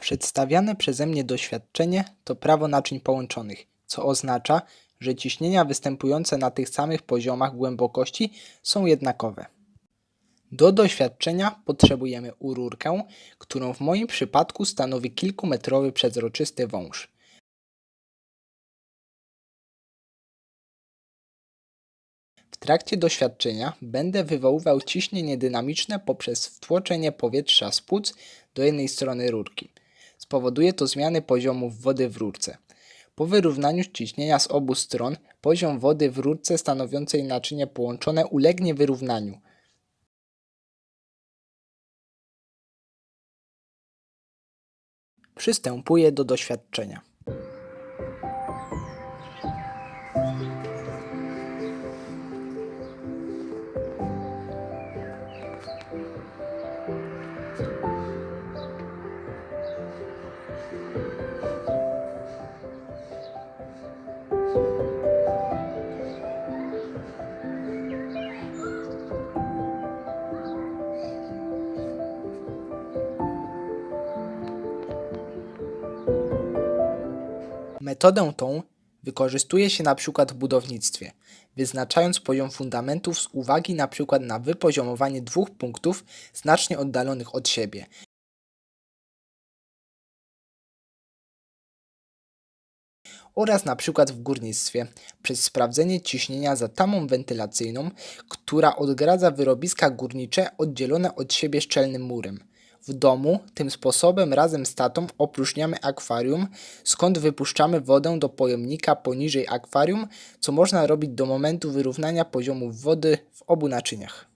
Przedstawiane przeze mnie doświadczenie to prawo naczyń połączonych, co oznacza, że ciśnienia występujące na tych samych poziomach głębokości są jednakowe. Do doświadczenia potrzebujemy ururkę, którą w moim przypadku stanowi kilkumetrowy przezroczysty wąż. W trakcie doświadczenia będę wywoływał ciśnienie dynamiczne poprzez wtłoczenie powietrza z płuc do jednej strony rurki. Spowoduje to zmiany poziomów wody w rurce. Po wyrównaniu ciśnienia z obu stron poziom wody w rurce stanowiącej naczynie połączone ulegnie wyrównaniu. Przystępuję do doświadczenia. Metodę tą wykorzystuje się przykład w budownictwie, wyznaczając poziom fundamentów z uwagi na przykład na wypoziomowanie dwóch punktów znacznie oddalonych od siebie. Oraz na przykład w górnictwie przez sprawdzenie ciśnienia za tamą wentylacyjną, która odgradza wyrobiska górnicze oddzielone od siebie szczelnym murem. W domu tym sposobem razem z tatą opróżniamy akwarium, skąd wypuszczamy wodę do pojemnika poniżej akwarium, co można robić do momentu wyrównania poziomów wody w obu naczyniach.